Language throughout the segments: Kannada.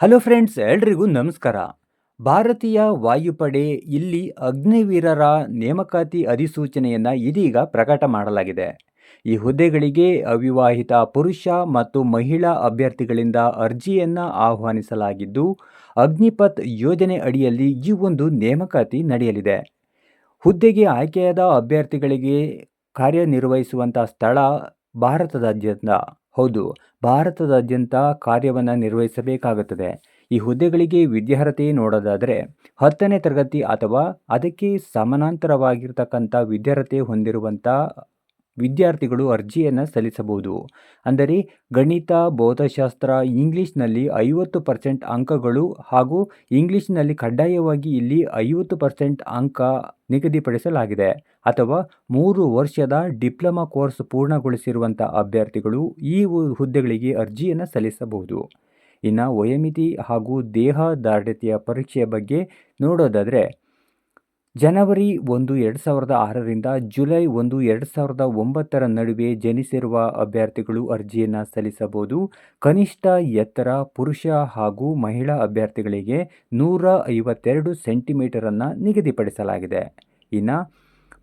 ಹಲೋ ಫ್ರೆಂಡ್ಸ್, ಎಲ್ರಿಗೂ ನಮಸ್ಕಾರ. ಭಾರತೀಯ ವಾಯುಪಡೆ ಇಲ್ಲಿ ಅಗ್ನಿವೀರರ ನೇಮಕಾತಿ ಅಧಿಸೂಚನೆಯನ್ನು ಇದೀಗ ಪ್ರಕಟ ಮಾಡಲಾಗಿದೆ. ಈ ಹುದ್ದೆಗಳಿಗೆ ಅವಿವಾಹಿತ ಪುರುಷ ಮತ್ತು ಮಹಿಳಾ ಅಭ್ಯರ್ಥಿಗಳಿಂದ ಅರ್ಜಿಯನ್ನು ಆಹ್ವಾನಿಸಲಾಗಿದ್ದು, ಅಗ್ನಿಪಥ್ ಯೋಜನೆ ಅಡಿಯಲ್ಲಿ ಈ ಒಂದು ನೇಮಕಾತಿ ನಡೆಯಲಿದೆ. ಹುದ್ದೆಗೆ ಆಯ್ಕೆಯಾದ ಅಭ್ಯರ್ಥಿಗಳಿಗೆ ಕಾರ್ಯನಿರ್ವಹಿಸುವಂಥ ಸ್ಥಳ ಭಾರತದಾದ್ಯಂತ. ಹೌದು, ಭಾರತದಾದ್ಯಂತ ಕಾರ್ಯವನ್ನು ನಿರ್ವಹಿಸಬೇಕಾಗುತ್ತದೆ. ಈ ಹುದ್ದೆಗಳಿಗೆ ವಿದ್ಯಾರ್ಹತೆ ನೋಡೋದಾದರೆ ಹತ್ತನೇ ತರಗತಿ ಅಥವಾ ಅದಕ್ಕೆ ಸಮಾನಾಂತರವಾಗಿರ್ತಕ್ಕಂಥ ವಿದ್ಯಾರ್ಹತೆ ಹೊಂದಿರುವಂಥ ವಿದ್ಯಾರ್ಥಿಗಳು ಅರ್ಜಿಯನ್ನು ಸಲ್ಲಿಸಬಹುದು. ಅಂದರೆ ಗಣಿತ, ಭೌತಶಾಸ್ತ್ರ, ಇಂಗ್ಲೀಷ್ನಲ್ಲಿ ಐವತ್ತು ಪರ್ಸೆಂಟ್ ಅಂಕಗಳು ಹಾಗೂ ಇಂಗ್ಲೀಷ್ನಲ್ಲಿ ಕಡ್ಡಾಯವಾಗಿ ಇಲ್ಲಿ ಐವತ್ತು ಪರ್ಸೆಂಟ್ ಅಂಕ ನಿಗದಿಪಡಿಸಲಾಗಿದೆ. ಅಥವಾ ಮೂರು ವರ್ಷದ ಡಿಪ್ಲೊಮಾ ಕೋರ್ಸ್ ಪೂರ್ಣಗೊಳಿಸಿರುವಂಥ ಅಭ್ಯರ್ಥಿಗಳು ಈ ಹುದ್ದೆಗಳಿಗೆ ಅರ್ಜಿಯನ್ನು ಸಲ್ಲಿಸಬಹುದು. ಇನ್ನು ವಯೋಮಿತಿ ಹಾಗೂ ದೇಹ ದಾರ್ಢ್ಯತೆಯ ಪರೀಕ್ಷೆಯ ಬಗ್ಗೆ ನೋಡೋದಾದರೆ ಜನವರಿ ಒಂದು, ಎರಡು ಸಾವಿರದ ಆರರಿಂದ ಜುಲೈ ಒಂದು, ಎರಡು ಸಾವಿರದ ಒಂಬತ್ತರ ನಡುವೆ ಜನಿಸಿರುವ ಅಭ್ಯರ್ಥಿಗಳು ಅರ್ಜಿಯನ್ನು ಸಲ್ಲಿಸಬಹುದು. ಕನಿಷ್ಠ ಎತ್ತರ ಪುರುಷ ಹಾಗೂ ಮಹಿಳಾ ಅಭ್ಯರ್ಥಿಗಳಿಗೆ ನೂರ ಐವತ್ತೆರಡು ಸೆಂಟಿಮೀಟರನ್ನು ನಿಗದಿಪಡಿಸಲಾಗಿದೆ. ಇನ್ನು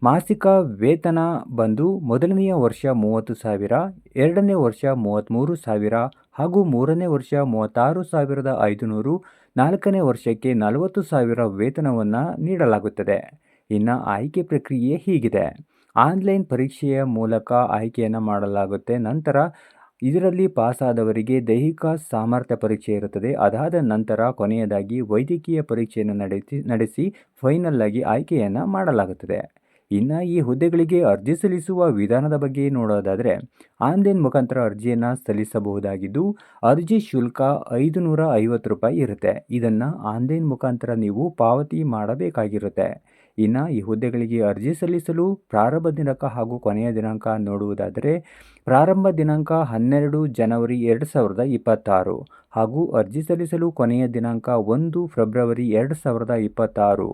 ಮಾಸಿಕ ವೇತನ ಬಂದು ಮೊದಲನೆಯ ವರ್ಷ ಮೂವತ್ತು ಸಾವಿರ, ಎರಡನೇ ವರ್ಷ ಮೂವತ್ತ್ಮೂರು ಸಾವಿರ ಹಾಗೂ ಮೂರನೇ ವರ್ಷ ಮೂವತ್ತಾರು ಸಾವಿರದ ಐದುನೂರು, ನಾಲ್ಕನೇ ವರ್ಷಕ್ಕೆ ನಲವತ್ತು ಸಾವಿರ ವೇತನವನ್ನು ನೀಡಲಾಗುತ್ತದೆ. ಇನ್ನು ಆಯ್ಕೆ ಪ್ರಕ್ರಿಯೆ ಹೀಗಿದೆ. ಆನ್ಲೈನ್ ಪರೀಕ್ಷೆಯ ಮೂಲಕ ಆಯ್ಕೆಯನ್ನು ಮಾಡಲಾಗುತ್ತೆ. ನಂತರ ಇದರಲ್ಲಿ ಪಾಸಾದವರಿಗೆ ದೈಹಿಕ ಸಾಮರ್ಥ್ಯ ಪರೀಕ್ಷೆ ಇರುತ್ತದೆ. ಅದಾದ ನಂತರ ಕೊನೆಯದಾಗಿ ವೈದ್ಯಕೀಯ ಪರೀಕ್ಷೆಯನ್ನು ನಡೆಸಿ ನಡೆಸಿ ಫೈನಲ್ ಆಗಿ ಆಯ್ಕೆಯನ್ನು ಮಾಡಲಾಗುತ್ತದೆ. ಇನ್ನು ಈ ಹುದ್ದೆಗಳಿಗೆ ಅರ್ಜಿ ಸಲ್ಲಿಸುವ ವಿಧಾನದ ಬಗ್ಗೆ ನೋಡೋದಾದರೆ, ಆನ್ಲೈನ್ ಮುಖಾಂತರ ಅರ್ಜಿಯನ್ನು ಸಲ್ಲಿಸಬಹುದಾಗಿದ್ದು, ಅರ್ಜಿ ಶುಲ್ಕ ಐದು ನೂರ ಐವತ್ತು ರೂಪಾಯಿ ಇರುತ್ತೆ. ಇದನ್ನು ಆನ್ಲೈನ್ ಮುಖಾಂತರ ನೀವು ಪಾವತಿ ಮಾಡಬೇಕಾಗಿರುತ್ತೆ. ಇನ್ನು ಈ ಹುದ್ದೆಗಳಿಗೆ ಅರ್ಜಿ ಸಲ್ಲಿಸಲು ಪ್ರಾರಂಭ ದಿನಾಂಕ ಹಾಗೂ ಕೊನೆಯ ದಿನಾಂಕ ನೋಡುವುದಾದರೆ, ಪ್ರಾರಂಭ ದಿನಾಂಕ ಹನ್ನೆರಡು ಜನವರಿ ಎರಡು ಸಾವಿರದ ಇಪ್ಪತ್ತಾರು ಹಾಗೂ ಅರ್ಜಿ ಸಲ್ಲಿಸಲು ಕೊನೆಯ ದಿನಾಂಕ ಒಂದು ಫೆಬ್ರವರಿ ಎರಡು ಸಾವಿರದ ಇಪ್ಪತ್ತಾರು.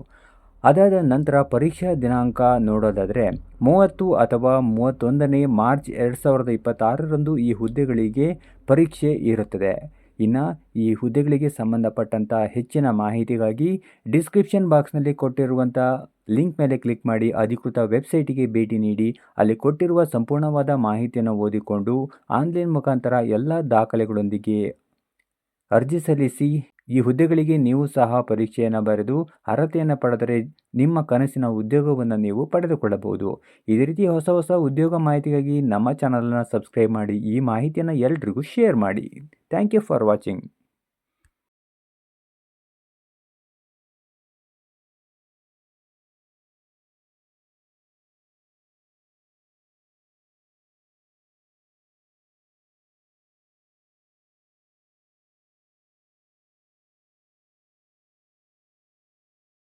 ಅದಾದ ನಂತರ ಪರೀಕ್ಷಾ ದಿನಾಂಕ ನೋಡೋದಾದರೆ ಮೂವತ್ತು ಅಥವಾ ಮೂವತ್ತೊಂದನೇ ಮಾರ್ಚ್ ಎರಡು ಸಾವಿರದ ಇಪ್ಪತ್ತಾರರಂದು ಈ ಹುದ್ದೆಗಳಿಗೆ ಪರೀಕ್ಷೆ ಇರುತ್ತದೆ. ಇನ್ನು ಈ ಹುದ್ದೆಗಳಿಗೆ ಸಂಬಂಧಪಟ್ಟಂಥ ಹೆಚ್ಚಿನ ಮಾಹಿತಿಗಾಗಿ ಡಿಸ್ಕ್ರಿಪ್ಷನ್ ಬಾಕ್ಸ್ನಲ್ಲಿ ಕೊಟ್ಟಿರುವಂಥ ಲಿಂಕ್ ಮೇಲೆ ಕ್ಲಿಕ್ ಮಾಡಿ ಅಧಿಕೃತ ವೆಬ್ಸೈಟಿಗೆ ಭೇಟಿ ನೀಡಿ ಅಲ್ಲಿ ಕೊಟ್ಟಿರುವ ಸಂಪೂರ್ಣವಾದ ಮಾಹಿತಿಯನ್ನು ಓದಿಕೊಂಡು ಆನ್ಲೈನ್ ಮುಖಾಂತರ ಎಲ್ಲ ದಾಖಲೆಗಳೊಂದಿಗೆ ಅರ್ಜಿ ಸಲ್ಲಿಸಿ ಈ ಹುದ್ದೆಗಳಿಗೆ ನೀವು ಸಹ ಪರೀಕ್ಷೆಯನ್ನು ಬರೆದು ಅರ್ಹತೆಯನ್ನು ಪಡೆದರೆ ನಿಮ್ಮ ಕನಸಿನ ಉದ್ಯೋಗವನ್ನು ನೀವು ಪಡೆದುಕೊಳ್ಳಬಹುದು. ಇದೇ ರೀತಿ ಹೊಸ ಹೊಸ ಉದ್ಯೋಗ ಮಾಹಿತಿಗಾಗಿ ನಮ್ಮ ಚಾನಲನ್ನು ಸಬ್ಸ್ಕ್ರೈಬ್ ಮಾಡಿ ಈ ಮಾಹಿತಿಯನ್ನು ಎಲ್ರಿಗೂ ಶೇರ್ ಮಾಡಿ. Thank you for watching.